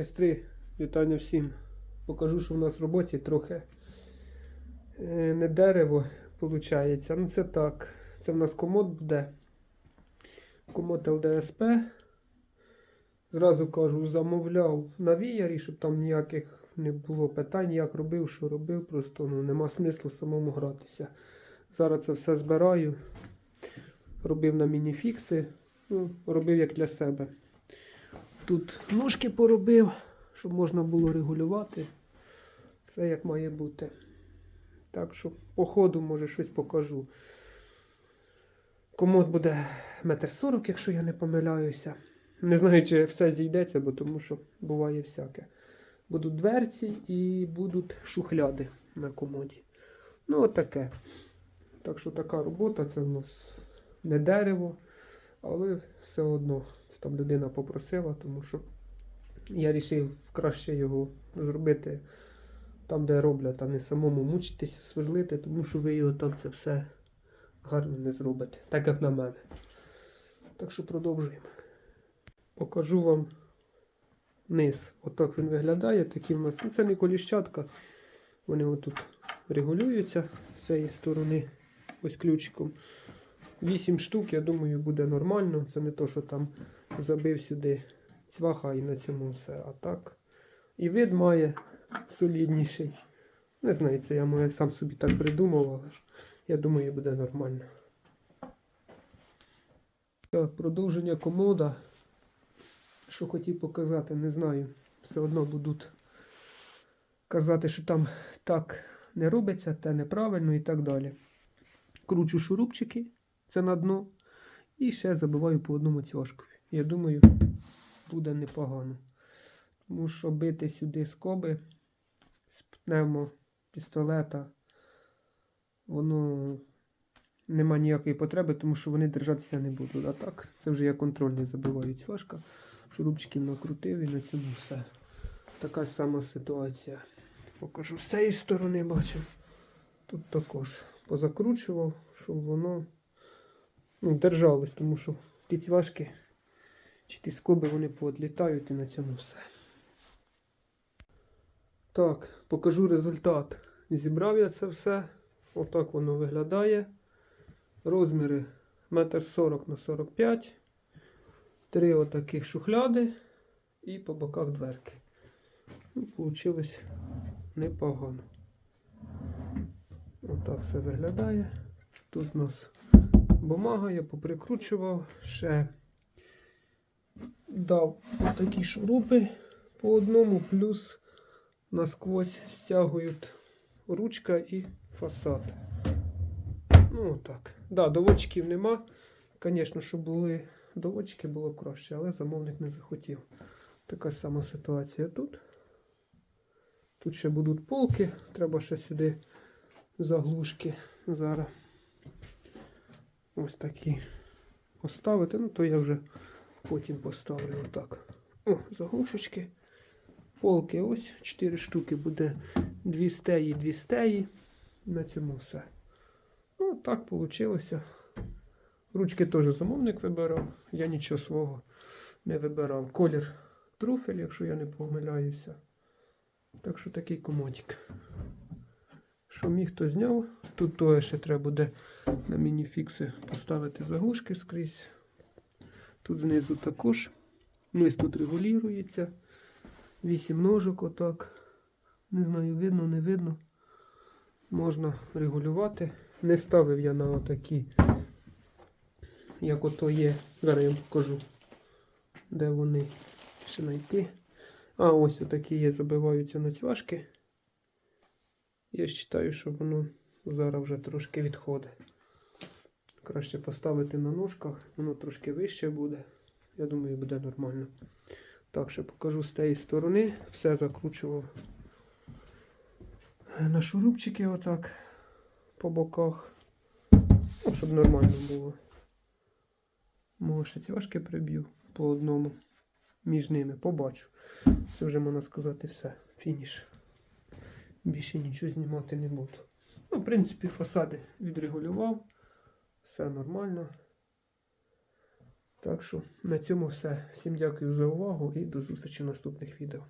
Майстри, вітання всім. Покажу, що в нас в роботі трохи е, не дерево виходить. Ну це так. Це в нас комод буде. Комод ЛДСП. Зразу кажу, замовляв на віярі, щоб там ніяких не було питань, як робив, що робив. Просто ну, нема смислу самому гратися. Зараз це все збираю. Робив на мініфікси. Ну, робив як для себе. Тут ножки поробив, щоб можна було регулювати. Все як має бути. Так що по ходу, може, щось покажу. Комод буде метр сорок, якщо я не помиляюся. Не знаю, чи все зійдеться, бо тому що буває всяке. Будуть дверці і будуть шухляди на комоді. Ну, от. Так що така робота, це в нас не дерево, але все одно. Це там людина попросила, тому що я вирішив краще його зробити там, де роблять, а не самому мучитися, сверлити, тому що ви його там це все гарно не зробите, так як на мене. Так що продовжуємо. Покажу вам низ. Отак він виглядає. Такі в нас. Ну, це не коліщатка. Вони отут регулюються з цієї сторони. Ось ключиком. 8 штук, я думаю, буде нормально. Це не то, що там забив сюди цваха і на цьому все. А так. І вид має солідніший. Не знаю, це я може, сам собі так придумав, але я думаю, буде нормально. Так, продовження комода. Що хотів показати, не знаю. Все одно будуть казати, що там так не робиться, те неправильно і так далі. Кручу шурупчики, це на дно. І ще забиваю по одному цьошкові. Я думаю, буде непогано. Тому що бити сюди скоби з пневмопістолета, воно нема ніякої потреби, тому що вони держатися не будуть. А так, це вже я контрольний забиваю цвашка. Шурупчиків накрутив і на цьому все. Така сама ситуація. Покажу з цієї сторони бачив. Тут також позакручував, щоб воно ну, держалось, тому що ті цвашки чи ті скоби вони поодлітають і на цьому все. Так, покажу результат. Зібрав я це все. Отак воно виглядає. Розміри 1,40 на 45 Три отаких шухляди і по боках дверки. Ну, Получилось непогано. Отак все виглядає. Тут у нас бумага, я поприкручував, ще дав такі шурупи по одному, плюс насквозь стягують ручка і фасад. Ну отак. Да, доводчиків нема. Звісно, щоб були доводчики, було краще, але замовник не захотів. Така сама ситуація тут. Тут ще будуть полки, треба ще сюди заглушки зараз. Ось такі поставити. Ну, то я вже потім поставлю отак. О, заглушечки. Полки ось 4 штуки буде 2 стеї, 2 стеї. На цьому все. Ну, так вийшло. Ручки теж замовник вибирав. Я нічого свого не вибирав. Колір труфель, якщо я не помиляюся. Так що такий комодик. Що міг, то зняв. Тут то ще треба буде на мініфікси поставити заглушки скрізь. Тут знизу також. Низ тут регулюється. 8 ножок отак. Не знаю, видно, не видно. Можна регулювати. Не ставив я на отакі, як ото є. Зараз я вам покажу, де вони ще знайти. А, ось отакі є, забиваються на цвяшки. Я вважаю, що воно зараз вже трошки відходить. Краще поставити на ножках, воно трошки вище буде. Я думаю, буде нормально. Так, ще покажу з тієї сторони. Все закручував на шурупчики отак по боках. Ну, щоб нормально було. Може, ще цвяшки приб'ю по одному. Між ними побачу. Це вже можна сказати все. Фініш. Більше нічого знімати не буду. Ну, в принципі, фасади відрегулював. Все нормально. Так що на цьому все. Всім дякую за увагу і до зустрічі в наступних відео.